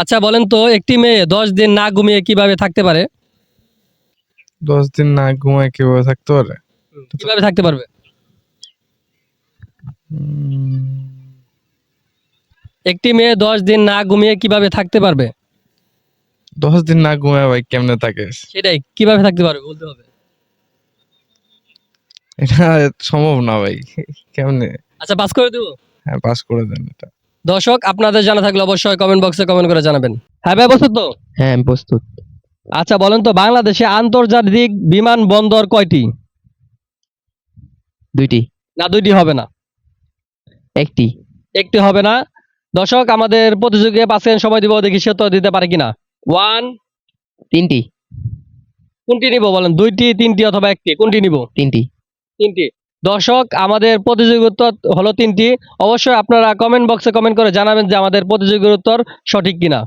আচ্ছা বলেন তো একটি মেয়ে দশ দিন না ঘুমিয়ে কীভাবে থাকতে পারে? দশ দিন না ঘুমায় কীভাবে থাকতে পারে? কীভাবে থাকতে পারবে? একটি মেয়ে দশ দিন না ঘুমিয়ে কীভাবে থাকতে পারবে? দশ দিন না ঘুমায় ভাই কেমনে থাকে? সেটাই কীভাবে থাকতে পারবে বলতে হবে। এটা সম্ভব না ভাই কেমনে? আচ্ছা পাস করে দেবো? হ্যাঁ পাস করে দেন এটা। দর্শক আপনাদের জানা থাকলে অবশ্যই কমেন্ট বক্সে কমেন্ট করে জানাবেন। হ্যাঁ ভাই প্রস্তুত তো? হ্যাঁ আমি প্রস্তুত। আচ্ছা বলেন তো বাংলাদেশে আন্তর্জাতিক বিমান বন্দর কয়টি? দুইটি। না দুইটি হবে না। একটি। একটি হবে না। দর্শক আমাদের প্রতিযোগী পাঁচ সেকেন্ড সময় দিব দেখি সে তো দিতে পারে কিনা। ওয়ান তিনটি। কোনটি নিব বলেন? দুইটি তিনটি অথবা একটি? কোনটি নিব? তিনটি। তিনটি। দর্শক, আমাদের প্রতিযোগিতা হলো তিনটি। অবশ্যই আপনারা কমেন্ট বক্সে কমেন্ট করে জানাবেন যে আমাদের প্রতিযোগিতার সঠিক কিনা।